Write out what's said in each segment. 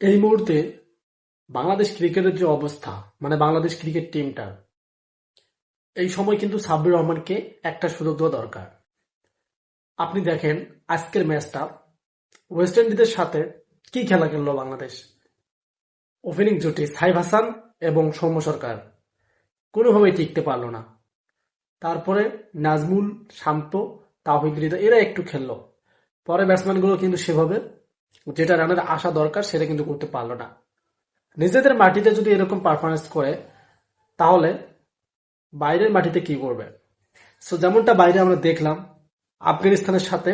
এই মুহূর্তে বাংলাদেশ ক্রিকেটের যে অবস্থা মানে বাংলাদেশ ক্রিকেট টিমটার, এই সময় কিন্তু সাব্বির রহমানকে একটা সুযোগ দেওয়া দরকার। আপনি দেখেন আজকের ম্যাচটা ওয়েস্ট ইন্ডিজের সাথে কি খেলা খেললো বাংলাদেশ? ওপেনিং জুটি সাইফ হাসান এবং সৌম্য সরকার কোনোভাবেই টিকতে পারল না। তারপরে নাজমুল, শান্ত, তাহিদ হৃদয়, এরা একটু খেললো। পরে ব্যাটসম্যানগুলো কিন্তু সেভাবে যেটা রানের আসা দরকার, সেটা কিন্তু করতে পারল না। নিজেদের মাটিতে যদি এরকম পারফরমেন্স করে, তাহলে বাইরের মাটিতে কি করবে? সো যেমনটা বাইরে আমরা দেখলাম, আফগানিস্তানের সাথে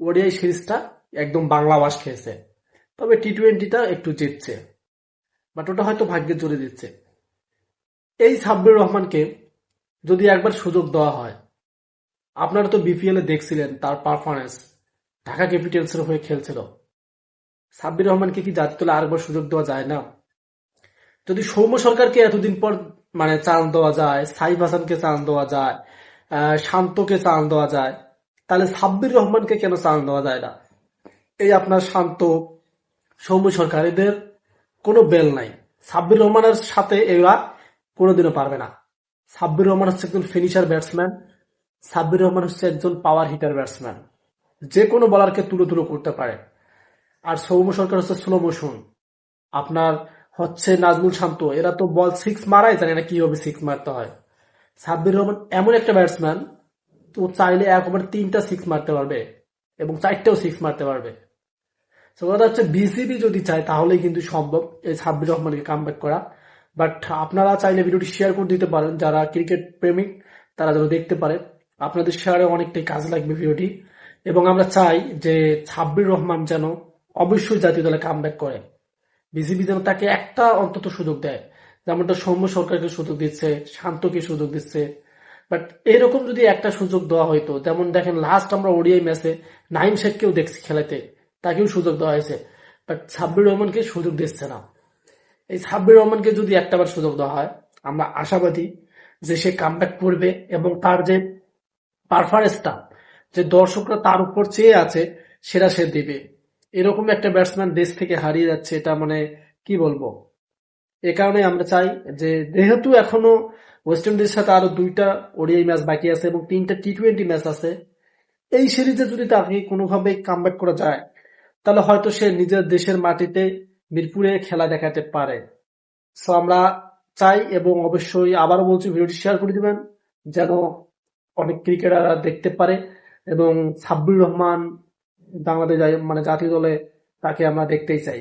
ওডিআই সিরিজটা একদম বাংলা বাস খেয়েছে। তবে টি টোয়েন্টিটা একটু জিতছে বাট ওটা হয়তো ভাগ্যের জোরে দিচ্ছে। এই সাব্বির রহমানকে যদি একবার সুযোগ দেওয়া হয়, আপনারা তো বিপিএল এ দেখছিলেন তার পারফরমেন্স ঢাকা ক্যাপিটালসের হয়ে খেলছিল। সাব্বির রহমানকে কি জাতীয় দলে আরেকবার সুযোগ দেওয়া যায় না? যদি সৌম্য সরকারকে এতদিন পর মানে চান্স দেওয়া যায়, সাইফ হাসানকে চান্স দেওয়া যায় শান্তকে চান্স দেওয়া যায়, তাহলে সাব্বির রহমানকে কেন চান্স দেওয়া যায় না? এই আপনার শান্ত, সৌম্য সরকার, এদের কোনো বেল নাই। সাব্বির রহমানের সাথে এরা কোনোদিনও পারবে না। সাব্বির রহমান হচ্ছে একজন ফিনিশার ব্যাটসম্যান সাব্বির রহমান হচ্ছে একজন পাওয়ার হিটার ব্যাটসম্যান যে কোনো বলারকে তুলো তুলো করতে পারে। আর সৌম্য সরকার হচ্ছে স্লো মোশন আপনার হচ্ছে নাজমুল শান্ত, এরা তো বল সিক্স মারাই জানে না কীভাবে সিক্স মারতে হয়। সাব্বির রহমান এমন একটা ব্যাটসম্যান তো চাইলে এক ওভার তিনটা সিক্স মারতে পারবে এবং চারটাও সিক্স মারতে পারবে। কথা হচ্ছে বিসিবি যদি চায়, তাহলেই কিন্তু সম্ভব এই সাব্বির রহমানকে কামব্যাক করা। বাট আপনারা চাইলে ভিডিওটি শেয়ার করে দিতে পারেন, যারা ক্রিকেট প্রেমিক, তারা যেন দেখতে পারে। আপনাদের শেয়ারে অনেকটাই কাজে লাগবে ভিডিওটি। এবং আমরা চাই যে সাব্বির রহমান যেন অবশ্যই জাতীয় দলে কামব্যাক করে। বিসিবি যেন তাকে একটা অন্তত সুযোগ দেয়। যেমনটা সৌম্য সরকারকে সুযোগ দিচ্ছে, শান্তকে সুযোগ দিচ্ছে। বাট এরকম যদি একটা সুযোগ দেওয়া হইতো, যেমন দেখেন লাস্ট আমরা ওডিআই ম্যাচে নাইম শেখকেও দেখছি খেলাতে, তাকেও সুযোগ দেওয়া হয়েছে। বাট সাব্বির রহমানকে সুযোগ দিচ্ছে না। এই সাব্বির রহমানকে যদি একটাবার সুযোগ দেওয়া হয়, আমরা আশাবাদী যে সে কামব্যাক করবে এবং তার যে পারফরমেন্সটা যে দর্শকরা তার উপর চেয়ে আছে, সেটা সে দেবে। এরকম একটা ব্যাটসম্যান দেশ থেকে হারিয়ে যাচ্ছে, এটা মানে কি বলব? এ কারণে আমরা চাই যে, যেহেতু এখনও ওয়েস্ট ইন্ডিজের সাথে আরও দুইটা ওডিআই ম্যাচ বাকি আছে এবং তিনটা টি টোয়েন্টি ম্যাচ আছে, এই সিরিজে যদি তাকে কোনোভাবে কামব্যাক করা যায়, তাহলে হয়তো সে নিজের দেশের মাটিতে মিরপুরে খেলা দেখাতে পারে। সো আমরা চাই এবং অবশ্যই আবারও বলছি, ভিডিওটি শেয়ার করে দিবেন, যেন অনেক ক্রিকেটাররা দেখতে পারে। এবং সাব্বির রহমান বাংলাদেশ মানে জাতীয় দলে তাকে আমরা দেখতেই চাই।